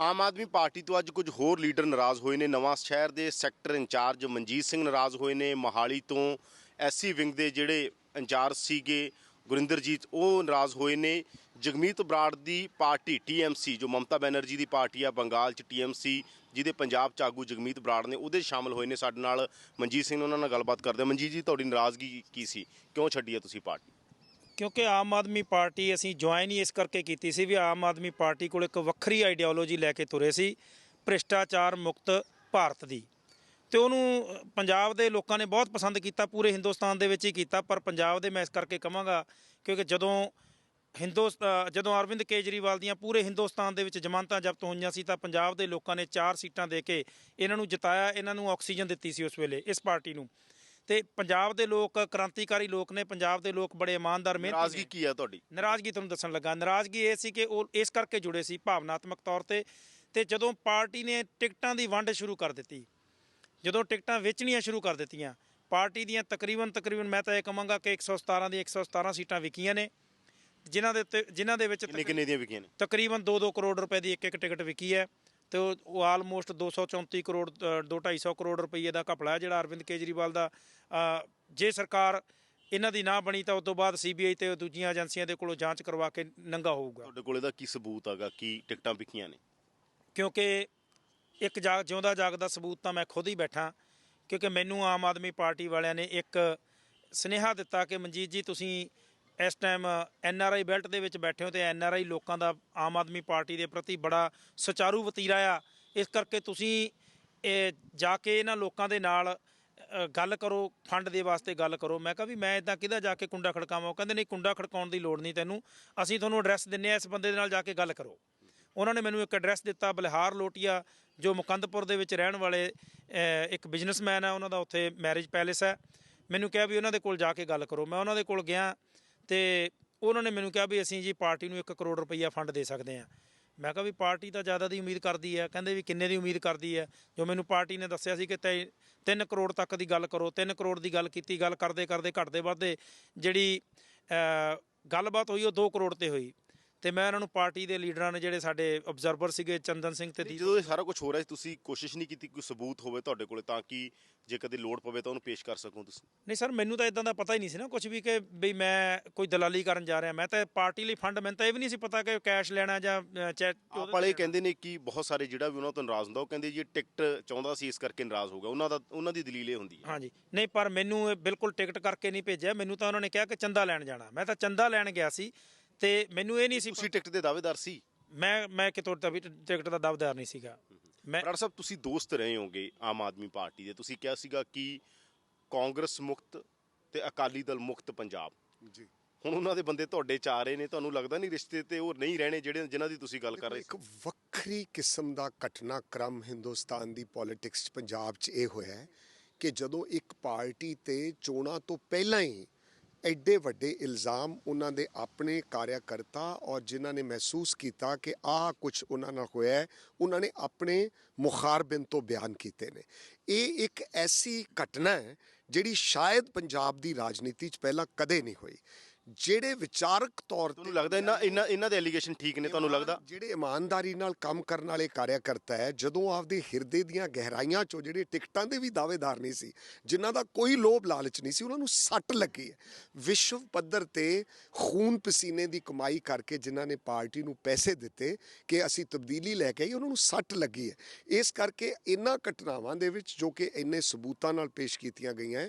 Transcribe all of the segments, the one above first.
Aam Aadmi party ਤੋਂ ਅੱਜ ਕੁਝ ਹੋਰ ਲੀਡਰ ਨਾਰਾਜ਼ ਹੋਏ ਨੇ। ਨਵਾਂ ਸ਼ਹਿਰ ਦੇ ਸੈਕਟਰ ਇੰਚਾਰਜ ਮਨਜੀਤ ਸਿੰਘ ਨਾਰਾਜ਼ ਹੋਏ ਨੇ। ਮੋਹਾਲੀ ਤੋਂ ਐਸਸੀ ਵਿੰਗ ਦੇ ਜਿਹੜੇ ਇੰਚਾਰਜ ਸੀਗੇ ਗੁਰਿੰਦਰਜੀਤ, ਉਹ ਨਾਰਾਜ਼ ਹੋਏ ਨੇ। ਜਗਮੀਤ ਬਰਾੜ ਦੀ ਪਾਰਟੀ ਟੀਐਮਸੀ ਜੋ ਮਮਤਾ ਬੈਨਰਜੀ ਦੀ ਪਾਰਟੀ ਆ, ਬੰਗਾਲ ਚ ਟੀਐਮਸੀ ਜਿਹਦੇ ਪੰਜਾਬ ਚ ਆਗੂ ਜਗਮੀਤ ਬਰਾੜ ਨੇ, ਉਹਦੇ 'ਚ ਸ਼ਾਮਲ ਹੋਏ ਨੇ ਸਾਡੇ ਨਾਲ। ਮਨਜੀਤ ਸਿੰਘ ਨੇ ਉਹਨਾਂ ਨਾਲ ਗੱਲਬਾਤ ਕਰਦੇ ਮਨਜੀਤ ਜੀ, ਤੁਹਾਡੀ ਨਾਰਾਜ਼ਗੀ ਕੀ ਸੀ? ਕਿਉਂ ਛੱਡੀ ਹੈ ਤੁਸੀਂ ਪਾਰਟੀ? ਕਿਉਂਕਿ ਆਮ ਆਦਮੀ ਪਾਰਟੀ ਅਸੀਂ ਜੁਆਇਨ ਹੀ ਇਸ ਕਰਕੇ ਕੀਤੀ ਸੀ ਵੀ ਆਮ ਆਦਮੀ ਪਾਰਟੀ ਕੋਲ ਇੱਕ ਵੱਖਰੀ ਆਈਡੀਓਲੋਜੀ ਲੈ ਕੇ ਤੁਰੇ ਸੀ, ਭ੍ਰਿਸ਼ਟਾਚਾਰ ਮੁਕਤ ਭਾਰਤ ਦੀ। ਤੇ ਉਹਨੂੰ ਪੰਜਾਬ ਦੇ ਲੋਕਾਂ ਨੇ ਬਹੁਤ ਪਸੰਦ ਕੀਤਾ, ਪੂਰੇ ਹਿੰਦੁਸਤਾਨ ਦੇ ਵਿੱਚ ਹੀ ਕੀਤਾ, ਪਰ ਪੰਜਾਬ ਦੇ ਮੈਂ ਇਸ ਕਰਕੇ ਕਹਾਂਗਾ ਕਿਉਂਕਿ ਜਦੋਂ ਹਿੰਦੂ ਜਦੋਂ ਅਰਵਿੰਦ ਕੇਜਰੀਵਾਲ ਦੀਆਂ ਪੂਰੇ ਹਿੰਦੁਸਤਾਨ ਦੇ ਵਿੱਚ ਜ਼ਮਾਨਤਾਂ ਜ਼ਬਤ ਹੋਈਆਂ ਸੀ ਤਾਂ ਪੰਜਾਬ ਦੇ ਲੋਕਾਂ ਨੇ ਚਾਰ ਸੀਟਾਂ ਦੇ ਕੇ ਇਹਨਾਂ ਨੂੰ ਜਿਤਾਇਆ, ਇਹਨਾਂ ਨੂੰ ਆਕਸੀਜਨ ਦਿੱਤੀ ਸੀ ਉਸ ਵੇਲੇ ਇਸ ਪਾਰਟੀ ਨੂੰ। ਤੇ ਪੰਜਾਬ ਦੇ ਲੋਕ ਕ੍ਰਾਂਤੀਕਾਰੀ ਲੋਕ ਨੇ ਪੰਜਾਬ ਦੇ ਲੋਕ ਬੜੇ ਇਮਾਨਦਾਰ ਮਿਹਨਤੀ ਨਾਰਾਜ਼ਗੀ ਕੀ ਹੈ ਤੁਹਾਡੀ? ਨਾਰਾਜ਼ਗੀ ਤੁਹਾਨੂੰ ਦੱਸਣ ਲੱਗਾ। ਨਾਰਾਜ਼ਗੀ ਇਹ ਸੀ ਕਿ ਉਹ ਇਸ ਕਰਕੇ ਜੁੜੇ ਸੀ ਭਾਵਨਾਤਮਕ ਤੌਰ ਤੇ ਤੇ ਜਦੋਂ ਪਾਰਟੀ ਨੇ ਟਿਕਟਾਂ ਦੀ ਵੰਡ ਸ਼ੁਰੂ ਕਰ ਦਿੱਤੀ ਜਦੋਂ ਟਿਕਟਾਂ ਵੇਚਣੀਆਂ ਸ਼ੁਰੂ ਕਰ ਦਿੱਤੀਆਂ ਪਾਰਟੀ ਦੀਆਂ ਤਕਰੀਬਨ ਤਕਰੀਬਨ ਮੈਂ ਤਾਂ ਇਹ ਕਹਾਂਗਾ ਕਿ 117 ਦੀ 117 ਸੀਟਾਂ ਵਿਕੀਆਂ ਨੇ ਜਿਨ੍ਹਾਂ ਦੇ ਉੱਤੇ ਜਿਨ੍ਹਾਂ ਦੇ ਵਿੱਚ ਕਿੰਨੇ ਕਿੰਨੇ ਦੀਆਂ ਵਿਕੀਆਂ ਨੇ? ਤਕਰੀਬਨ 2-2 ਕਰੋੜ ਰੁਪਏ ਦੀ ਇੱਕ ਇੱਕ ਟਿਕਟ ਵਿਕੀ ਹੈ। ਤੇ ਉਹ- ਆਲਮੋਸਟ 234 ਕਰੋੜ 2-250 ਕਰੋੜ ਰੁਪਏ ਦਾ ਘਪਲਾ ਜਿਹੜਾ ਅਰਵਿੰਦ ਕੇਜਰੀਵਾਲ ਦਾ ਜੇ ਸਰਕਾਰ ਇਹਨਾਂ ਦੀ ਨਾ ਬਣੀ ਤਾਂ ਉਸ ਤੋਂ ਬਾਅਦ ਸੀਬੀਆਈ ਤੇ ਦੂਜੀਆਂ ਏਜੰਸੀਆਂ ਦੇ ਕੋਲੋਂ ਜਾਂਚ ਕਰਵਾ ਕੇ ਨੰਗਾ ਹੋਊਗਾ। ਤੁਹਾਡੇ ਕੋਲ ਇਹਦਾ ਕੀ ਸਬੂਤ ਹੈਗਾ? ਕੀ ਟਿਕਟਾਂ ਵਿਕੀਆਂ ਨੇ? ਕਿਉਂਕਿ ਇੱਕ ਜਾਗ ਜਿਉਂਦਾ ਜਾਗਦਾ ਸਬੂਤ ਤਾਂ ਮੈਂ ਖੁਦ ਹੀ ਬੈਠਾ ਕਿਉਂਕਿ ਮੈਨੂੰ ਆਮ ਆਦਮੀ ਪਾਰਟੀ ਵਾਲਿਆਂ ਨੇ ਇੱਕ ਸਨੇਹਾ ਦਿੱਤਾ ਕਿ ਮਨਜੀਤ ਜੀ ਤੁਸੀਂ ਇਸ time N R I belt ਦੇ ਵਿੱਚ ਬੈਠੇ ਹੋ ਤੇ ਐਨ ਆਰ ਆਈ ਲੋਕਾਂ ਦਾ ਆਮ ਆਦਮੀ ਪਾਰਟੀ ਦੇ ਪ੍ਰਤੀ ਬੜਾ ਸੁਚਾਰੂ ਵਤੀਰਾ ਆ। ਇਸ ਕਰਕੇ ਤੁਸੀਂ, ਇਹ ਜਾ ਕੇ ਇਹਨਾਂ ਲੋਕਾਂ ਦੇ ਨਾਲ ਗੱਲ ਕਰੋ ਫੰਡ ਦੇ ਵਾਸਤੇ ਗੱਲ ਕਰੋ। ਮੈਂ ਕਿਹਾ ਵੀ ਮੈਂ ਇਦਾਂ ਕਿਹਦਾ ਜਾ ਕੇ ਕੁੰਡਾ ਖੜਕਾਵਾਂ? ਉਹ ਕਹਿੰਦੇ, ਨਹੀਂ, ਕੁੰਡਾ ਖੜਕਾਉਣ ਦੀ ਲੋੜ ਨਹੀਂ ਤੈਨੂੰ। ਅਸੀਂ ਤੁਹਾਨੂੰ ਐਡਰੈਸ ਦਿੰਨੇ ਆ, ਇਸ ਬੰਦੇ ਦੇ ਨਾਲ ਜਾ ਕੇ ਗੱਲ ਕਰੋ। ਉਹਨਾਂ ਨੇ ਮੈਨੂੰ ਇੱਕ ਐਡਰੈਸ ਦਿੱਤਾ, ਬਲਿਹਾਰ ਲੋਟੀਆ, ਜੋ ਮੁਕੰਦਪੁਰ ਦੇ ਵਿੱਚ ਰਹਿਣ ਵਾਲੇ ਇੱਕ ਬਿਜ਼ਨਸਮੈਨ ਹੈ ਉਹਨਾਂ ਦਾ ਉੱਥੇ ਮੈਰਿਜ ਪੈਲੇਸ ਹੈ ਮੈਨੂੰ ਕਿਹਾ ਵੀ ਉਹਨਾਂ ਦੇ ਕੋਲ ਜਾ ਕੇ ਗੱਲ ਕਰੋ। ਮੈਂ ਉਹਨਾਂ ਦੇ ਕੋਲ ਗਿਆ। ਤੇ ਉਹਨਾਂ ਨੇ ਮੈਨੂੰ ਕਿਹਾ ਵੀ ਅਸੀਂ ਜੀ ਪਾਰਟੀ ਨੂੰ 1 ਕਰੋੜ ਰੁਪਈਆ ਫੰਡ ਦੇ ਸਕਦੇ ਹਾਂ। ਮੈਂ ਕਿਹਾ ਵੀ ਪਾਰਟੀ ਤਾਂ ਜ਼ਿਆਦਾ ਦੀ ਉਮੀਦ ਕਰਦੀ ਹੈ, ਕਹਿੰਦੇ ਵੀ ਕਿੰਨੇ ਦੀ ਉਮੀਦ ਕਰਦੀ ਹੈ? ਜੋ ਮੈਨੂੰ ਪਾਰਟੀ ਨੇ ਦੱਸਿਆ ਸੀ ਕਿ 3 ਕਰੋੜ ਤੱਕ ਦੀ ਗੱਲ ਕਰੋ 3 ਕਰੋੜ ਦੀ ਗੱਲ ਕੀਤੀ, ਗੱਲ ਕਰਦੇ ਕਰਦੇ ਘਟਦੇ ਵੱਧਦੇ ਜਿਹੜੀ ਗੱਲਬਾਤ ਹੋਈ ਉਹ 2 ਕਰੋੜ ਤੇ ਹੋਈ। ਤੇ ਮੈਂ ਉਹਨਾਂ ਨੂੰ ਪਾਰਟੀ ਦੇ ਲੀਡਰਾਂ ਨੇ ਜਿਹੜੇ ਸਾਡੇ ਆਬਜ਼ਰਵਰ ਸੀਗੇ ਚੰਦਨ ਸਿੰਘ ਤੇ ਜਦੋਂ ਇਹ ਸਾਰਾ ਕੁਝ ਹੋ ਰਿਹਾ ਸੀ ਤੁਸੀਂ ਕੋਸ਼ਿਸ਼ ਨਹੀਂ ਕੀਤੀ ਕੋਈ ਸਬੂਤ ਹੋਵੇ ਤੁਹਾਡੇ ਕੋਲੇ ਤਾਂ ਕਿ ਜੇ ਕਦੇ ਲੋੜ ਪਵੇ ਤਾਂ ਉਹਨੂੰ ਪੇਸ਼ ਕਰ ਸਕੋ ਤੁਸੀਂ? ਨਹੀਂ ਸਰ ਮੈਨੂੰ ਤਾਂ ਇਦਾਂ ਦਾ ਪਤਾ ਹੀ ਨਹੀਂ ਸੀ ਨਾ ਕੁਝ ਵੀ ਕਿ ਵੀ ਮੈਂ ਕੋਈ ਦਲਾਲੀ ਕਰਨ ਜਾ ਰਿਹਾ ਮੈਂ ਤਾਂ ਪਾਰਟੀ ਲਈ ਫੰਡ ਮੈਨੂੰ ਤਾਂ ਇਹ ਵੀ ਨਹੀਂ ਸੀ ਪਤਾ ਕਿ ਕੈਸ਼ ਲੈਣਾ ਜਾਂ ਆਪ ਵਾਲੇ ਕਹਿੰਦੇ ਨੇ ਕਿ ਬਹੁਤ ਸਾਰੇ ਜਿਹੜਾ ਵੀ ਉਹਨਾਂ ਤੋਂ ਨਾਰਾਜ਼ ਹੁੰਦਾ ਉਹ ਕਹਿੰਦੇ ਜੀ ਟਿਕਟ ਚਾਹੁੰਦਾ ਸੀ ਇਸ ਕਰਕੇ ਨਾਰਾਜ਼ ਹੋ ਗਿਆ। ਉਹਨਾਂ ਦਾ ਉਹਨਾਂ ਦੀ ਦਲੀਲ ਇਹ ਹੁੰਦੀ ਹੈ। ਹਾਂਜੀ। ਨਹੀਂ ਪਰ ਮੈਨੂੰ ਇਹ ਬਿਲਕੁਲ ਟਿਕਟ ਕਰਕੇ ਨਹੀਂ ਭੇਜਿਆ। ਮੈਨੂੰ ਤਾਂ ਉਹਨਾਂ ਨੇ ਕਿਹਾ ਕਿ ਚੰਦਾ ਲੈਣ ਜਾਣਾ। ਮੈਂ ਤਾਂ ਚੰਦਾ ਲੈਣ ਗਿਆ ਸੀ। ਤੇ ਮੈਨੂੰ ਇਹ ਨਹੀਂ ਸੀ ਤੁਸੀਂ ਟਿਕਟ ਦੇ ਦਾਅਵੇਦਾਰ ਸੀ? ਮੈਂ ਮੈਂ ਕਿਤੋਂ ਤਾਂ ਵੀ ਟਿਕਟ ਦਾ ਦਵਦਾਰ ਨਹੀਂ ਸੀਗਾ। ਮੈਂ ਬਰਾੜ ਸਾਹਿਬ ਤੁਸੀਂ ਦੋਸਤ ਰਹੇ ਹੋਗੇ ਆਮ ਆਦਮੀ ਪਾਰਟੀ ਦੇ। ਤੁਸੀਂ ਕਿਹਾ ਸੀਗਾ ਕਿ ਕਾਂਗਰਸ ਮੁਕਤ ਤੇ ਅਕਾਲੀ ਦਲ ਮੁਕਤ ਪੰਜਾਬ। ਜੀ। ਹੁਣ ਉਹਨਾਂ ਦੇ ਬੰਦੇ ਤੁਹਾਡੇ ਚ ਆ ਰਹੇ ਨੇ ਤੁਹਾਨੂੰ ਲੱਗਦਾ ਨਹੀਂ ਰਿਸ਼ਤੇ ਤੇ ਉਹ ਨਹੀਂ ਰਹਿਣੇ ਜਿਹੜੇ ਜਿਨ੍ਹਾਂ ਦੀ ਤੁਸੀਂ ਗੱਲ ਕਰ ਰਹੇ ਇੱਕ ਵੱਖਰੀ ਕਿਸਮ ਦਾ ਘਟਨਾਕ੍ਰਮ ਹਿੰਦੁਸਤਾਨ ਦੀ ਪੋਲਿਟਿਕਸ 'ਚ ਪੰਜਾਬ 'ਚ ਇਹ ਹੋਇਆ ਹੈ ਕਿ ਜਦੋਂ ਇੱਕ ਪਾਰਟੀ ਤੇ ਚੋਣਾਂ ਤੋਂ ਪਹਿਲਾਂ ਹੀ ਐਡੇ ਵੱਡੇ ਇਲਜ਼ਾਮ ਉਹਨਾਂ ਦੇ ਆਪਣੇ ਕਾਰਿਆਕਰਤਾ ਔਰ ਜਿਨ੍ਹਾਂ ਨੇ ਮਹਿਸੂਸ ਕੀਤਾ ਕਿ ਆਹ ਕੁਝ ਉਹਨਾਂ ਨਾਲ ਹੋਇਆ ਹੈ, ਉਹਨਾਂ ਨੇ ਆਪਣੇ ਮੁਖਾਰਬਿਨ ਤੋਂ ਬਿਆਨ ਕੀਤੇ ਨੇ। ਇਹ ਇੱਕ ਐਸੀ ਘਟਨਾ ਹੈ ਜਿਹੜੀ ਸ਼ਾਇਦ ਪੰਜਾਬ ਦੀ ਰਾਜਨੀਤੀ 'ਚ ਪਹਿਲਾਂ ਕਦੇ ਨਹੀਂ ਹੋਈ। ਜਿਹੜੇ ਵਿਚਾਰਕ ਤੌਰ ਤੁਹਾਨੂੰ ਲੱਗਦਾ ਇਹਨਾਂ ਇਹਨਾਂ ਇਹਨਾਂ ਦੇ ਐਲੀਗੇਸ਼ਨ ਠੀਕ ਨੇ ਤੁਹਾਨੂੰ ਲੱਗਦਾ? ਜਿਹੜੇ ਇਮਾਨਦਾਰੀ ਨਾਲ ਕੰਮ ਕਰਨ ਵਾਲੇ ਕਾਰਿਆਕਰਤਾ ਹੈ ਜਦੋਂ ਆਪਦੇ ਹਿਰਦੇ ਦੀਆਂ ਗਹਿਰਾਈਆਂ ਚੋਂ ਜਿਹੜੇ ਟਿਕਟਾਂ ਦੇ ਵੀ ਦਾਅਵੇਦਾਰ ਨਹੀਂ ਸੀ ਜਿਨ੍ਹਾਂ ਦਾ ਕੋਈ ਲੋਭ ਲਾਲਚ ਨਹੀਂ ਸੀ ਉਹਨਾਂ ਨੂੰ ਸੱਟ ਲੱਗੀ ਹੈ। ਵਿਸ਼ਵ ਪੱਧਰ ਤੇ ਖੂਨ ਪਸੀਨੇ ਦੀ ਕਮਾਈ ਕਰਕੇ ਜਿਨ੍ਹਾਂ ਨੇ ਪਾਰਟੀ ਨੂੰ ਪੈਸੇ ਦਿੱਤੇ ਕਿ ਅਸੀਂ ਤਬਦੀਲੀ ਲੈ ਕੇ ਆਈ ਉਹਨਾਂ ਨੂੰ ਸੱਟ ਲੱਗੀ ਹੈ। ਇਸ ਕਰਕੇ ਇਹਨਾਂ ਘਟਨਾਵਾਂ ਦੇ ਵਿੱਚ ਜੋ ਕਿ ਇੰਨੇ ਸਬੂਤਾਂ ਨਾਲ ਪੇਸ਼ ਕੀਤੀਆਂ ਗਈਆਂ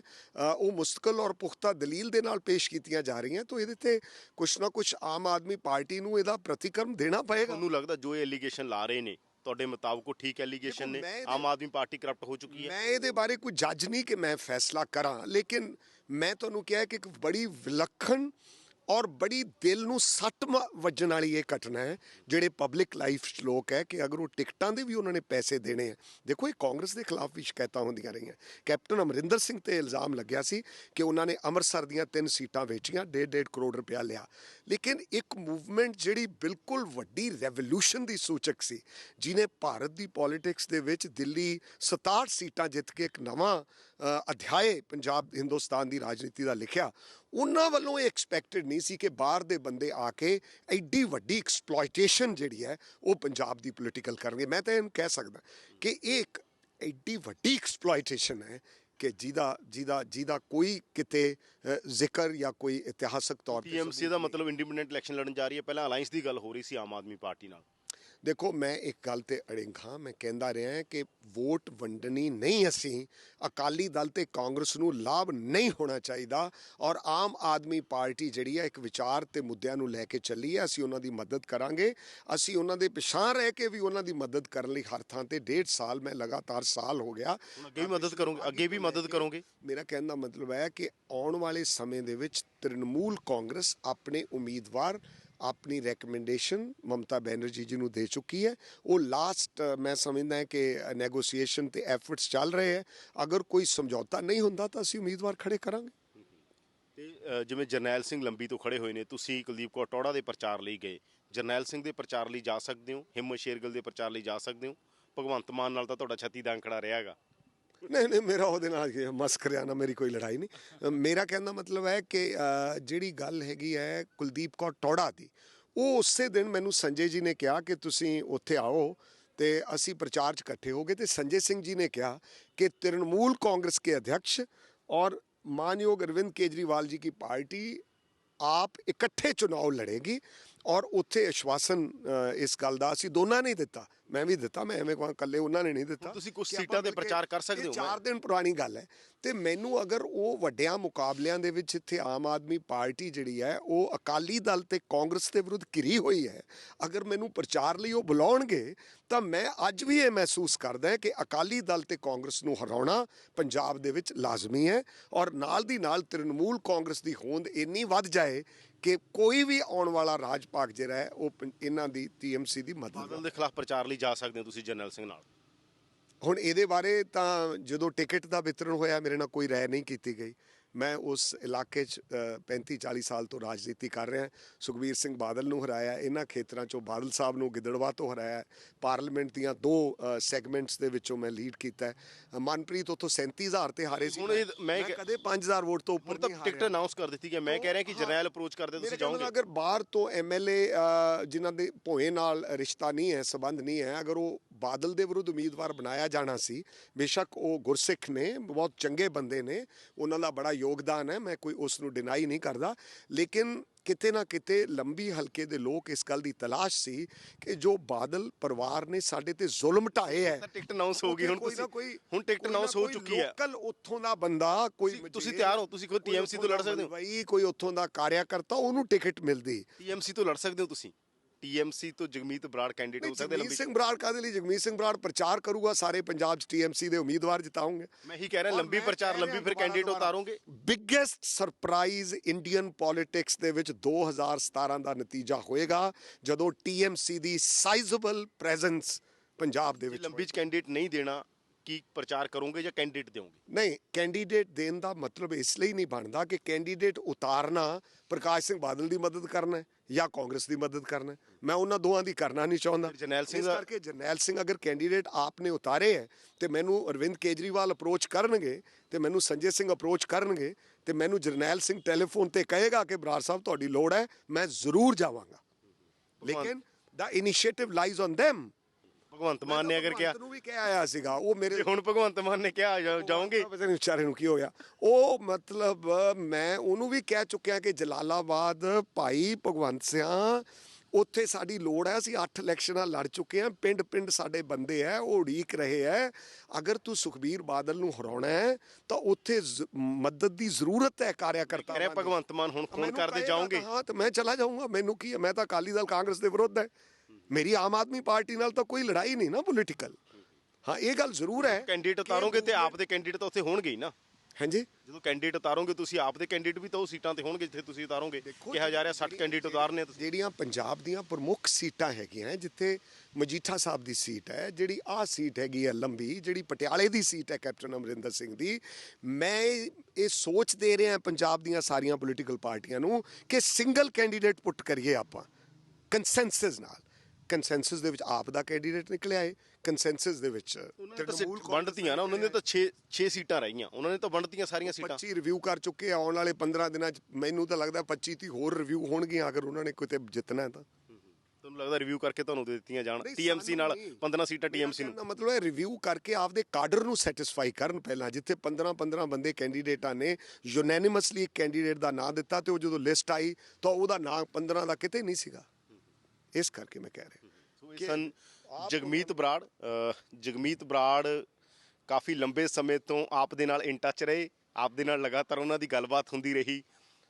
ਉਹ ਮੁਸਤਕਲ ਔਰ ਪੁਖਤਾ ਦਲੀਲ ਦੇ ਨਾਲ ਪੇਸ਼ ਕੀਤੀਆਂ ਜਾ ਰਹੀਆਂ ਤਾਂ ਇਹਦੇ ਤੇ ਕੁਛ ਨਾ ਕੁਛ ਆਮ ਆਦਮੀ ਪਾਰਟੀ ਨੂੰ ਇਹਦਾ ਪ੍ਰਤੀਕਰਮ ਦੇਣਾ ਪਏਗਾ। ਤੁਹਾਨੂੰ ਲੱਗਦਾ ਜੋ ਇਹ ਐਲੀਗੇਸ਼ਨ ਲਾ ਰਹੇ ਨੇ ਤੁਹਾਡੇ ਮੁਤਾਬਕ ਉਹ ਠੀਕ ਐਲੀਗੇਸ਼ਨ ਨੇ? ਦੇਖੋ, ਮੈਂ ਇਹਦੇ- ਆਮ ਆਦਮੀ ਪਾਰਟੀ ਕਰਪਟ ਹੋ ਚੁੱਕੀ ਹੈ। ਮੈਂ ਇਹਦੇ ਬਾਰੇ ਕੋਈ ਜੱਜ ਨਹੀਂ ਕਿ ਮੈਂ ਫੈਸਲਾ ਕਰਾਂ ਲੇਕਿਨ ਮੈਂ ਤੁਹਾਨੂੰ ਕਿਹਾ ਕਿ ਇੱਕ ਬੜੀ ਵਿਲੱਖਣ ਔਰ ਬੜੀ ਦਿਲ ਨੂੰ ਸੱਟ ਮ- ਵੱਜਣ ਵਾਲੀ ਇਹ ਘਟਨਾ ਹੈ, ਜਿਹੜੇ ਪਬਲਿਕ ਲਾਈਫ 'ਚ ਲੋਕ ਹੈ ਕਿ ਅਗਰ ਉਹ ਟਿਕਟਾਂ ਦੇ ਵੀ ਉਹਨਾਂ ਨੇ ਪੈਸੇ ਦੇਣੇ ਆ। ਦੇਖੋ, ਇਹ ਕਾਂਗਰਸ ਦੇ ਖਿਲਾਫ ਵੀ ਸ਼ਿਕਾਇਤਾਂ ਹੁੰਦੀਆਂ ਰਹੀਆਂ। ਕੈਪਟਨ ਅਮਰਿੰਦਰ ਸਿੰਘ ਤੇ ਇਲਜ਼ਾਮ ਲੱਗਿਆ ਸੀ ਕਿ ਉਹਨਾਂ ਨੇ ਅੰਮ੍ਰਿਤਸਰ ਦੀਆਂ ਤਿੰਨ ਸੀਟਾਂ ਵੇਚੀਆਂ 1.5 ਕਰੋੜ ਰੁਪਇਆ ਲਿਆ। ਲੇਕਿਨ ਇੱਕ ਮੂਵਮੈਂਟ ਜਿਹੜੀ ਬਿਲਕੁਲ ਵੱਡੀ ਰੈਵੋਲੂਸ਼ਨ ਦੀ ਸੂਚਕ ਸੀ ਜਿਨੇ ਭਾਰਤ ਦੀ ਪੋਲਿਟਿਕਸ ਦੇ ਵਿੱਚ ਦਿੱਲੀ 67 ਸੀਟਾਂ ਜਿੱਤ ਕੇ ਇੱਕ ਨਵਾਂ ਅਧਿਆਏ ਪੰਜਾਬ, ਹਿੰਦੁਸਤਾਨ ਦੀ ਰਾਜਨੀਤੀ ਦਾ ਲਿਖਿਆ ਉਹਨਾਂ ਵੱਲੋਂ ਇਹ ਐਕਸਪੈਕਟਡ ਨਹੀਂ ਸੀ ਕਿ ਬਾਹਰ ਦੇ ਬੰਦੇ ਆ ਕੇ ਐਡੀ ਵੱਡੀ ਐਕਸਪਲੋਇਟੇਸ਼ਨ ਜਿਹੜੀ ਹੈ ਉਹ ਪੰਜਾਬ ਦੀ ਪੋਲੀਟੀਕਲ ਕਰਨਗੇ। ਮੈਂ ਤਾਂ ਇਹਨੂੰ ਕਹਿ ਸਕਦਾ ਕਿ ਇਹ ਇੱਕ ਐਡੀ ਵੱਡੀ ਐਕਸਪਲੋਇਟੇਸ਼ਨ ਹੈ ਕਿ ਜਿਹਦਾ ਜਿਹਦਾ ਜਿਹਦਾ ਕੋਈ ਕਿਤੇ ਜ਼ਿਕਰ ਜਾਂ ਕੋਈ ਇਤਿਹਾਸਕ ਤੌਰ ਤੇ ਟੀਐਮਸੀ ਦਾ ਮਤਲਬ ਇੰਡੀਪੈਂਡੈਂਟ ਇਲੈਕਸ਼ਨ ਲੜਨ ਜਾ ਰਹੀ ਹੈ। ਪਹਿਲਾਂ ਅਲਾਈਅੰਸ ਦੀ ਗੱਲ ਹੋ ਰਹੀ ਸੀ ਆਮ ਆਦਮੀ ਪਾਰਟੀ ਨਾਲ। ਦੇਖੋ ਮੈਂ ਇੱਕ ਗੱਲ ਤੇ ਅੜਿੰਗ ਹਾਂ। ਮੈਂ ਕਹਿੰਦਾ ਰਿਹਾ ਕਿ ਵੋਟ ਵੰਡਣੀ ਨਹੀਂ ਅਸੀਂ ਅਕਾਲੀ ਦਲ ਤੇ ਕਾਂਗਰਸ ਨੂੰ ਲਾਭ ਨਹੀਂ ਹੋਣਾ ਚਾਹੀਦਾ ਔਰ ਆਮ ਆਦਮੀ ਪਾਰਟੀ ਜਿਹੜੀ ਹੈ ਇੱਕ ਵਿਚਾਰ ਤੇ ਮੁੱਦਿਆਂ ਨੂੰ ਲੈ ਕੇ ਚੱਲੀ ਹੈ। ਅਸੀਂ ਉਹਨਾਂ ਦੀ ਮਦਦ ਕਰਾਂਗੇ। ਅਸੀਂ ਉਹਨਾਂ ਦੇ ਪਿਛਾਂ ਰਹਿ ਕੇ ਵੀ ਉਹਨਾਂ ਦੀ ਮਦਦ ਕਰਨ ਲਈ ਹਰ ਥਾਂ ਤੇ ਡੇਢ ਸਾਲ ਮੈਂ ਲਗਾਤਾਰ ਸਾਲ ਹੋ ਗਿਆ। ਅੱਗੇ ਵੀ ਮਦਦ ਕਰੋਗੇ ਅੱਗੇ ਵੀ ਮਦਦ ਕਰੋਗੇ? ਮੇਰਾ ਕਹਿਣ ਦਾ ਮਤਲਬ ਹੈ ਕਿ ਆਉਣ ਵਾਲੇ ਸਮੇਂ ਦੇ ਵਿੱਚ ਤ੍ਰਿਣਮੂਲ ਕਾਂਗਰਸ ਆਪਣੇ ਉਮੀਦਵਾਰ ਆਪਣੀ ਰეკਮੈਂਡੇਸ਼ਨ ਮਮਤਾ ਬੈਨਰਜੀ ਜੀ ਨੂੰ ਦੇ ਚੁੱਕੀ ਹੈ। ਉਹ ਲਾਸਟ ਮੈਂ ਸਮਝਦਾ ਹਾਂ ਕਿ ਨੈਗੋਸੀਏਸ਼ਨ ਤੇ ਐਫਰਟਸ ਚੱਲ ਰਹੇ ਹੈ। ਅਗਰ ਕੋਈ ਸਮਝੌਤਾ ਨਹੀਂ ਹੁੰਦਾ ਤਾਂ ਅਸੀਂ ਉਮੀਦਵਾਰ ਖੜੇ ਕਰਾਂਗੇ। ਤੇ ਜਿਵੇਂ ਜਰਨੈਲ ਸਿੰਘ ਲੰਬੀ ਤੋਂ ਖੜੇ ਹੋਏ ਨੇ, ਤੁਸੀਂ ਕੁਲਦੀਪ ਕੌਰ ਟੌੜਾ ਦੇ ਪ੍ਰਚਾਰ ਲਈ ਗਏ। ਜਰਨੈਲ ਸਿੰਘ ਦੇ ਪ੍ਰਚਾਰ ਲਈ ਜਾ ਸਕਦੇ ਹੋ, ਹਿੰਮਤ ਸ਼ੇਰਗਲ ਦੇ ਪ੍ਰਚਾਰ ਲਈ ਜਾ ਸਕਦੇ ਹੋ। ਭਗਵੰਤ ਮਾਨ ਨਾਲ ਤਾਂ ਤੁਹਾਡਾ ਛੱਤੀ ਦਾ ਅੰਕੜਾ ਰਿਹਾ ਹੈਗਾ। ਨਹੀਂ ਨਹੀਂ, ਮੇਰਾ ਉਹਦੇ ਨਾਲ ਮਸਕਰਿਆ ਨਾ, ਮੇਰੀ ਕੋਈ ਲੜਾਈ ਨਹੀਂ। ਮੇਰਾ ਕਹਿਣ ਦਾ ਮਤਲਬ ਹੈ ਕਿ ਜਿਹੜੀ ਗੱਲ ਹੈਗੀ ਹੈ ਕੁਲਦੀਪ ਕੌਰ ਟੋੜਾ ਦੀ, ਉਹ ਉਸੇ ਦਿਨ ਮੈਨੂੰ ਸੰਜੇ ਜੀ ਨੇ ਕਿਹਾ ਕਿ ਤੁਸੀਂ ਉੱਥੇ ਆਓ ਤੇ ਅਸੀਂ ਪ੍ਰਚਾਰ 'ਚ ਇਕੱਠੇ ਹੋ ਗਏ ਤੇ ਸੰਜੇ ਸਿੰਘ ਜੀ ਨੇ ਕਿਹਾ ਕਿ ਤ੍ਰਿਣਮੂਲ ਕਾਂਗਰਸ ਕੇ ਅਧਿਕਸ਼ ਔਰ ਮਾਨਯੋਗ ਅਰਵਿੰਦ ਕੇਜਰੀਵਾਲ ਜੀ की ਪਾਰਟੀ ਆਪ ਇਕੱਠੇ ਚੁਣਾਵ ਲੜੇਗੀ ਔਰ ਉੱਥੇ ਅਸ਼ਵਾਸਨ ਇਸ ਗੱਲ ਦਾ ਅਸੀਂ ਦੋਨਾਂ ਨੇ ਦਿੱਤਾ। ਮੈਂ ਵੀ ਦਿੱਤਾ ਮੈਂ ਐਵੇਂ ਕਹਾਂ ਇਕੱਲੇ ਉਹਨਾਂ ਨੇ ਨਹੀਂ ਦਿੱਤਾ ਤੁਸੀਂ ਕੁਛ ਕਿ ਆਪਾਂ ਸੀਟਾਂ ਤੇ ਪ੍ਰਚਾਰ ਕਰ ਸਕਦੇ ਹੋ। ਚਾਰ ਦਿਨ ਪੁਰਾਣੀ ਗੱਲ ਹੈ ਤੇ ਮੈਨੂੰ ਅਗਰ ਉਹ ਵੱਡਿਆਂ ਮੁਕਾਬਲਿਆਂ ਦੇ ਵਿੱਚ ਇੱਥੇ ਆਮ ਆਦਮੀ ਪਾਰਟੀ ਜਿਹੜੀ ਹੈ ਉਹ ਅਕਾਲੀ ਦਲ ਤੇ ਕਾਂਗਰਸ ਦੇ ਵਿਰੁੱਧ ਘਿਰੀ ਹੋਈ ਹੈ ਅਗਰ ਮੈਨੂੰ ਪ੍ਰਚਾਰ ਲਈ ਉਹ ਬੁਲਾਉਣਗੇ ਤਾਂ ਮੈਂ ਅੱਜ ਵੀ ਇਹ ਮਹਿਸੂਸ ਕਰਦਾ ਕਿ ਅਕਾਲੀ ਦਲ ਤੇ ਕਾਂਗਰਸ ਨੂੰ ਹਰਾਉਣਾ ਪੰਜਾਬ ਦੇ ਵਿੱਚ ਲਾਜ਼ਮੀ ਹੈ ਔਰ ਨਾਲ ਦੀ ਨਾਲ ਤ੍ਰਿਣਮੂਲ ਕਾਂਗਰਸ ਦੀ ਹੋਂਦ ਇੰਨੀ ਵੱਧ ਜਾਏ ਕਿ ਕੋਈ ਵੀ ਆਉਣ ਵਾਲਾ ਰਾਜ ਭਾਗ ਜਿਹੜਾ ਹੈ ਉਹ ਇਹਨਾਂ ਦੀ ਟੀਐਮਸੀ ਦੀ ਮਦਦ ਬਾਦਲ ਦੇ ਖਿਲਾਫ ਪ੍ਰਚਾਰ ਲਈ ਜਾ ਸਕਦੇ ਹੋ ਤੁਸੀਂ ਜਰਨੈਲ ਸਿੰਘ ਨਾਲ? ਹੁਣ ਇਹਦੇ ਬਾਰੇ ਤਾਂ ਜਦੋਂ ਟਿਕਟ ਦਾ ਵਿਤਰਨ ਹੋਇਆ, ਮੇਰੇ ਨਾਲ ਕੋਈ ਰਾਏ ਨਹੀਂ ਕੀਤੀ ਗਈ। ਮੈਂ ਉਸ ਇਲਾਕੇ 'ਚ 35 40 ਸਾਲ ਤੋਂ ਰਾਜਨੀਤੀ ਕਰ ਰਿਹਾ। ਸੁਖਬੀਰ ਸਿੰਘ ਬਾਦਲ ਨੂੰ ਹਰਾਇਆ ਇਹਨਾਂ ਖੇਤਰਾਂ 'ਚੋਂ ਬਾਦਲ ਸਾਹਿਬ ਨੂੰ ਗਿੱਦੜਵਾ ਤੋਂ ਹਰਾਇਆ। ਪਾਰਲੀਮੈਂਟ ਦੀਆਂ ਦੋ ਸੈਗਮੈਂਟਸ ਦੇ ਵਿੱਚੋਂ ਮੈਂ ਲੀਡ ਕੀਤਾ। ਮਨਪ੍ਰੀਤ ਉਥੋਂ 37000 ਤੇ ਹਾਰੇ ਸੀ। ਹੁਣ ਮੈਂ ਕਦੇ 5000 ਵੋਟ ਤੋਂ ਉੱਪਰ ਨਹੀਂ ਟਿਕਟ ਅਨਾਉਂਸ ਕਰ ਦਿੱਤੀ ਗਈ ਮੈਂ ਕਹਿ ਰਿਹਾ ਕਿ ਜਰਨੈਲ ਅਪਰੋਚ ਕਰਦੇ ਤੁਸੀਂ ਜਾਓਗੇ। ਅਗਰ ਬਾਹਰ ਤੋਂ ਐਮਐਲਏ ਜਿਨ੍ਹਾਂ ਦੇ ਭੋਏ ਨਾਲ ਰਿਸ਼ਤਾ ਨਹੀਂ ਹੈ ਸਬੰਧ ਨਹੀਂ ਹੈ ਅਗਰ ਉਹ ਬਾਦਲ ਦੇ ਵਿਰੁੱਧ ਉਮੀਦਵਾਰ ਬਣਾਇਆ ਜਾਣਾ ਸੀ ਬੇਸ਼ੱਕ ਉਹ ਗੁਰਸਿੱਖ ਨੇ ਬਹੁਤ ਚੰਗੇ ਬੰਦੇ ਨੇ ਉਹਨਾਂ ਦਾ ਬੜਾ ਯੋਗਦਾਨ ਹੈ ਮੈਂ ਕੋਈ ਉਸ ਨੂੰ ਡਿਨਾਈ ਨਹੀਂ ਕਰਦਾ। ਲੇਕਿਨ ਕਿਤੇ ਨਾ ਕਿਤੇ ਲੰਬੀ ਹਲਕੇ ਦੇ ਲੋਕ ਇਸ ਗੱਲ ਦੀ ਤਲਾਸ਼ ਸੀ ਕਿ ਜੋ ਬਾਦਲ ਪਰਿਵਾਰ ਨੇ ਸਾਡੇ ਤੇ ਜ਼ੁਲਮ ਢਾਏ ਹੈ ਟਿਕਟ ਅਨਾਉਂਸ ਹੋ ਗਈ ਹੁਣ ਤੁਸੀਂ ਕੋਈ ਹੁਣ ਟਿਕਟ ਅਨਾਉਂਸ ਹੋ ਚੁੱਕੀ ਹੈ। ਲੋਕਲ ਉੱਥੋਂ ਦਾ ਬੰਦਾ ਕੋਈ ਤੁਸੀਂ- ਤਿਆਰ ਹੋ, ਤੁਸੀਂ ਕੋਈ TMC ਤੋਂ ਲੜ ਸਕਦੇ ਹੋ। ਮਲਵਈ, ਕੋਈ ਉੱਥੋਂ ਦਾ ਕਾਰਿਆਕਰਤਾ ਉਹਨੂੰ ਟਿਕਟ ਮਿਲਦੀ। ਟੀਐਮਸੀ ਤੋਂ ਲੜ ਸਕਦੇ ਹੋ ਤੁਸੀਂ? ਟੀਐਮਸੀ ਤੋਂ ਜਗਮੀਤ ਬਰਾੜ ਕੈਂਡੀਡੇਟ ਹੋ ਸਕਦੇ ਲੰਬੀ ਸਿੰਘ ਬਰਾੜ ਕਾਦੇ ਲਈ? ਜਗਮੀਤ ਸਿੰਘ ਬਰਾੜ ਪ੍ਰਚਾਰ ਕਰੂਗਾ ਸਾਰੇ ਪੰਜਾਬ ਚ ਟੀਐਮਸੀ ਦੇ ਉਮੀਦਵਾਰ ਜਿਤਾਉਂਗੇ। ਮੈਂ ਹੀ ਕਹਿ ਰਿਹਾ ਲੰਬੀ ਪ੍ਰਚਾਰ ਲੰਬੀ ਫਿਰ ਕੈਂਡੀਡੇਟ ਉਤਾਰੋਗੇ। ਬਿਗੇਸਟ ਸਰਪ੍ਰਾਈਜ਼ ਇੰਡੀਅਨ ਪੋਲਿਟਿਕਸ ਦੇ ਵਿੱਚ 2017 ਦਾ ਨਤੀਜਾ ਹੋਏਗਾ ਜਦੋਂ ਟੀਐਮਸੀ ਦੀ ਸਾਈਜ਼ੇਬਲ ਪ੍ਰੈਜ਼ੈਂਸ ਪੰਜਾਬ ਦੇ ਵਿੱਚ ਲੰਬੀ ਚ ਕੈਂਡੀਡੇਟ ਨਹੀਂ ਦੇਣਾ ਕੀ ਪ੍ਰਚਾਰ ਕਰੋਗੇ ਜਾਂ ਕੈਂਡੀਡੇਟ ਦਿਓਗੇ? ਨਹੀਂ ਕੈਂਡੀਡੇਟ ਦੇਣ ਦਾ ਮਤਲਬ ਇਸ ਲਈ ਨਹੀਂ ਬਣਦਾ ਕਿ ਕੈਂਡੀਡੇਟ ਉਤਾਰਨਾ ਪ੍ਰਕਾਸ਼ ਸਿੰਘ ਬਾਦਲ ਦੀ ਮਦਦ ਕਰਨਾ ਹੈ ਜਾਂ ਕਾਂਗਰਸ ਦੀ ਮਦਦ ਕਰਨਾ ਹੈ। ਮੈਂ ਉਹਨਾਂ ਦੋਵਾਂ ਦੀ ਕਰਨਾ ਨਹੀਂ ਚਾਹੁੰਦਾ। ਜਰਨੈਲ ਸਿੰਘ ਇਸ ਕਰਕੇ ਜਰਨੈਲ ਸਿੰਘ ਅਗਰ ਕੈਂਡੀਡੇਟ ਆਪ ਨੇ ਉਤਾਰੇ ਹੈ ਤੇ ਮੈਨੂੰ ਅਰਵਿੰਦ ਕੇਜਰੀਵਾਲ ਅਪਰੋਚ ਕਰਨਗੇ ਤੇ ਮੈਨੂੰ ਸੰਜੇ ਸਿੰਘ ਅਪਰੋਚ ਕਰਨਗੇ ਤੇ ਮੈਨੂੰ ਜਰਨੈਲ ਸਿੰਘ ਟੈਲੀਫੋਨ ਤੇ ਕਹੇਗਾ ਕਿ ਬਰਾੜ ਸਾਹਿਬ ਤੁਹਾਡੀ ਲੋੜ ਹੈ ਮੈਂ ਜ਼ਰੂਰ ਜਾਵਾਂਗਾ। ਲੇਕਿਨ ਦਾ initiative lies on them Bhagwant Mann ਨੇ ਅਗਰ ਕਿਹਾ ਨੂੰ ਵੀ ਕਿਹਾ ਆਇਆ ਸੀਗਾ ਉਹ ਮੇਰੇ ਹੁਣ ਭਗਵੰਤ ਮਾਨ ਨੇ ਕਿਹਾ ਜਾ- ਜਾਓਗੇ? ਪਤਾ ਨਹੀਂ ਵਿਚਾਰੇ ਨੂੰ ਕੀ ਹੋ ਗਿਆ। ਉਹ ਮਤਲਬ ਮੈਂ ਉਹਨੂੰ ਵੀ ਕਹਿ ਚੁੱਕਿਆ ਕਿ ਜਲਾਲਾਬਾਦ ਭਾਈ ਭਗਵੰਤ ਸਿਆਂ ਉੱਥੇ ਸਾਡੀ ਲੋੜ ਹੈ ਅਸੀਂ 8 ਇਲੈਕਸ਼ਨਾਂ ਲੜ ਚੁੱਕੇ ਹਾਂ ਪਿੰਡ ਪਿੰਡ ਸਾਡੇ ਬੰਦੇ ਹੈ ਉਹ ਉਡੀਕ ਰਹੇ ਹੈ। ਅਗਰ ਤੂੰ ਸੁਖਬੀਰ ਬਾਦਲ ਨੂੰ ਹਰਾਉਣਾ ਹੈ ਤਾਂ ਉੱਥੇ ਮਦਦ ਦੀ ਜ਼ਰੂਰਤ ਹੈ ਕਾਰਿਆਕਰਤਾ ਕਹਿ ਰਿਹਾ ਭਗਵੰਤ ਮਾਨ ਹੁਣ ਫੋਨ ਕਰਦੇ ਜਾਓਗੇ। ਹਾਂ ਤਾਂ ਮੈਂ ਚਲਾ ਜਾਊਂਗਾ। ਮੈਨੂੰ ਕੀ ਹੈ ਮੈਂ ਤਾਂ ਅਕਾਲੀ ਦਲ ਕਾਂਗਰਸ ਦੇ ਵਿਰੁੱਧ ਹੈ। ਮੇਰੀ ਆਮ ਆਦਮੀ ਪਾਰਟੀ ਨਾਲ ਤਾਂ ਕੋਈ ਲੜਾਈ ਨਹੀਂ ਨਾ ਪੋਲੀਟੀਕਲ ਹਾਂ ਇਹ ਗੱਲ ਜ਼ਰੂਰ ਹੈ ਕੈਂਡੀਡੇਟ ਉਤਾਰੋਗੇ ਤੇ ਆਪ ਦੇ ਕੈਂਡੀਡੇਟ ਤਾਂ ਉੱਥੇ ਹੋਣਗੇ ਹੀ ਨਾ। ਹਾਂਜੀ? ਜਦੋਂ ਕੈਂਡੀਡੇਟ ਉਤਾਰੋਗੇ ਤੁਸੀਂ ਆਪ ਦੇ ਕੈਂਡੀਡੇਟ ਵੀ ਤਾਂ ਉਹ ਸੀਟਾਂ ਤੇ ਹੋਣਗੇ ਜਿੱਥੇ ਤੁਸੀਂ ਉਤਾਰੋਗੇ। ਕਿਹਾ ਜਾ ਰਿਹਾ 60 ਕੈਂਡੀਡੇਟ ਉਤਾਰਨੇ ਤੁਸੀਂ। ਜਿਹੜੀਆਂ ਪੰਜਾਬ ਦੀਆਂ ਪ੍ਰਮੁੱਖ ਸੀਟਾਂ ਹੈਗੀਆਂ ਜਿੱਥੇ ਮਜੀਠਾ ਸਾਹਿਬ ਦੀ ਸੀਟ ਹੈ ਜਿਹੜੀ ਆਹ ਸੀਟ ਹੈਗੀ ਹੈ ਲੰਬੀ ਜਿਹੜੀ ਪਟਿਆਲੇ ਦੀ ਸੀਟ ਹੈ ਕੈਪਟਨ ਅਮਰਿੰਦਰ ਸਿੰਘ ਦੀ ਮੈਂ ਇਹ ਇਹ ਸੋਚ ਦੇ ਰਿਹਾ ਪੰਜਾਬ ਦੀਆਂ ਸਾਰੀਆਂ ਪੋਲੀਟੀਕਲ ਪਾਰਟੀਆਂ ਨੂੰ ਕਿ ਸਿੰਗਲ ਕੈਂਡੀਡੇਟ ਪੁੱਟ ਕਰੀਏ ਆਪਾਂ ਕੰਸੈਂਸਸ ਨਾਲ। ਕੰਸੈਂਸਸ ਦੇ ਵਿੱਚ ਆਪ ਦਾ ਕੈਂਡੀਡੇਟ ਨਿਕਲਿਆ ਹੈ ਕੰਸੈਂਸਸ ਦੇ ਵਿੱਚ ਤ੍ਰਿਣਮੂਲ ਵੰਡਤੀਆਂ ਨਾ ਉਹਨਾਂ ਨੇ ਤਾਂ 6 6 ਸੀਟਾਂ ਰਹੀਆਂ। ਉਹਨਾਂ ਨੇ ਤਾਂ ਵੰਡਤੀਆਂ ਸਾਰੀਆਂ ਸੀਟਾਂ। 25 ਰਿਵਿਊ ਕਰ ਚੁੱਕੇ ਆ, ਆਉਣ ਵਾਲੇ 15 ਦਿਨਾਂ ਚ ਮੈਨੂੰ ਤਾਂ ਲੱਗਦਾ 25 30 ਹੋਰ ਰਿਵਿਊ ਹੋਣਗੀਆਂ ਅਗਰ ਉਹਨਾਂ ਨੇ ਕਿਤੇ ਜਿੱਤਣਾ ਹੈ ਤਾਂ। ਤੁਹਾਨੂੰ ਲੱਗਦਾ ਰਿਵਿਊ ਕਰਕੇ ਤੁਹਾਨੂੰ ਦੇ ਦਿੱਤੀਆਂ ਜਾਣ? ਟੀਐਮਸੀ ਨਾਲ ਨਹੀਂ। 15 ਸੀਟਾਂ ਟੀਐਮਸੀ ਨੂੰ। ਮਤਲਬ ਹੈ ਰਿਵਿਊ ਕਰਕੇ ਆਪਦੇ ਕਾਡਰ ਨੂੰ ਸੈਟੀਸਫਾਈ ਕਰਨ ਪਹਿਲਾਂ ਜਿੱਥੇ 15 15 ਬੰਦੇ ਕੈਂਡੀਡੇਟਾਂ ਨੇ ਯੂਨੈਨਿਮਸਲੀ ਇੱਕ ਕੈਂਡੀਡੇਟ ਦਾ ਨਾਂ ਦਿੱਤਾ ਤੇ ਉਹ ਜਦੋਂ ਲਿਸਟ ਆਈ ਤਾਂ ਉਹਦਾ ਨਾਂ 15 ਦਾ ਕਿਤੇ ਨਹੀਂ ਸੀਗਾ। ਇਸ ਕਰਕੇ ਮੈਂ ਕਹਿ ਰਿਹਾ। ਇਹ ਸਨ। ਜਗਮੀਤ ਬਰਾੜ ਅ, ਜਗਮੀਤ ਬਰਾੜ ਕਾਫੀ ਲੰਬੇ ਸਮੇਂ ਤੋਂ ਆਪ ਦੇ ਨਾਲ ਇਨ ਟੱਚ ਰਹੇ ਆਪ ਦੇ ਨਾਲ ਲਗਾਤਾਰ ਉਹਨਾਂ ਦੀ ਗੱਲਬਾਤ ਹੁੰਦੀ ਰਹੀ।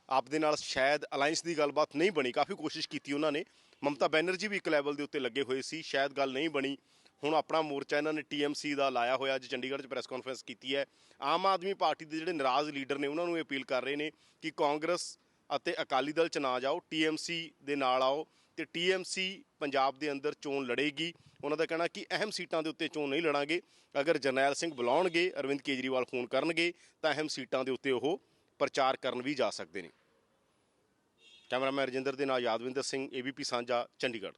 ਆਪ ਦੇ ਨਾਲ ਸ਼ਾਇਦ ਅਲਾਈਅੰਸ ਦੀ ਗੱਲਬਾਤ ਨਹੀਂ ਬਣੀ ਕਾਫੀ ਕੋਸ਼ਿਸ਼ ਕੀਤੀ ਉਹਨਾਂ ਨੇ। ਮਮਤਾ ਬੈਨਰਜੀ ਵੀ ਇੱਕ ਲੈਵਲ ਦੇ ਉੱਤੇ ਲੱਗੇ ਹੋਏ ਸੀ ਸ਼ਾਇਦ ਗੱਲ ਨਹੀਂ ਬਣੀ। ਹੁਣ ਆਪਣਾ ਮੋਰਚਾ ਇਹਨਾਂ ਨੇ ਟੀਐਮਸੀ ਦਾ ਲਾਇਆ ਹੋਇਆ ਅੱਜ ਚੰਡੀਗੜ੍ਹ 'ਚ ਪ੍ਰੈਸ ਕਾਨਫਰੰਸ ਕੀਤੀ ਹੈ। ਆਮ ਆਦਮੀ ਪਾਰਟੀ ਦੇ ਜਿਹੜੇ ਨਾਰਾਜ਼ ਲੀਡਰ ਨੇ ਉਹਨਾਂ ਨੂੰ ਇਹ ਅਪੀਲ ਕਰ ਰਹੇ ਨੇ ਕਿ ਕਾਂਗਰਸ ਅਤੇ ਅਕਾਲੀ ਦਲ 'ਚ ਨਾ ਜਾਓ ਟੀਐਮਸੀ ਦੇ ਨਾਲ ਆਓ। ਤੇ ਟੀਐਮਸੀ ਪੰਜਾਬ ਦੇ ਅੰਦਰ ਚੋਣ ਲੜੇਗੀ। ਉਹਨਾਂ ਦਾ ਕਹਿਣਾ ਕਿ ਅਹਿਮ ਸੀਟਾਂ ਦੇ ਉੱਤੇ ਚੋਣ ਨਹੀਂ ਲੜਾਂਗੇ। ਅਗਰ ਜਰਨੈਲ ਸਿੰਘ ਬੁਲਾਉਣਗੇ, ਅਰਵਿੰਦ ਕੇਜਰੀਵਾਲ ਫੋਨ ਕਰਨਗੇ, ਤਾਂ ਅਹਿਮ ਸੀਟਾਂ ਦੇ ਉੱਤੇ ਉਹ ਪ੍ਰਚਾਰ ਕਰਨ ਵੀ ਜਾ ਸਕਦੇ ਨੇ। ਕੈਮਰਾਮੈਨ ਰਜਿੰਦਰ ਦੇ ਨਾਲ ਯਾਦਵਿੰਦਰ ਸਿੰਘ ਏਬੀਪੀ ਸਾਂਝਾ, ਚੰਡੀਗੜ੍ਹ।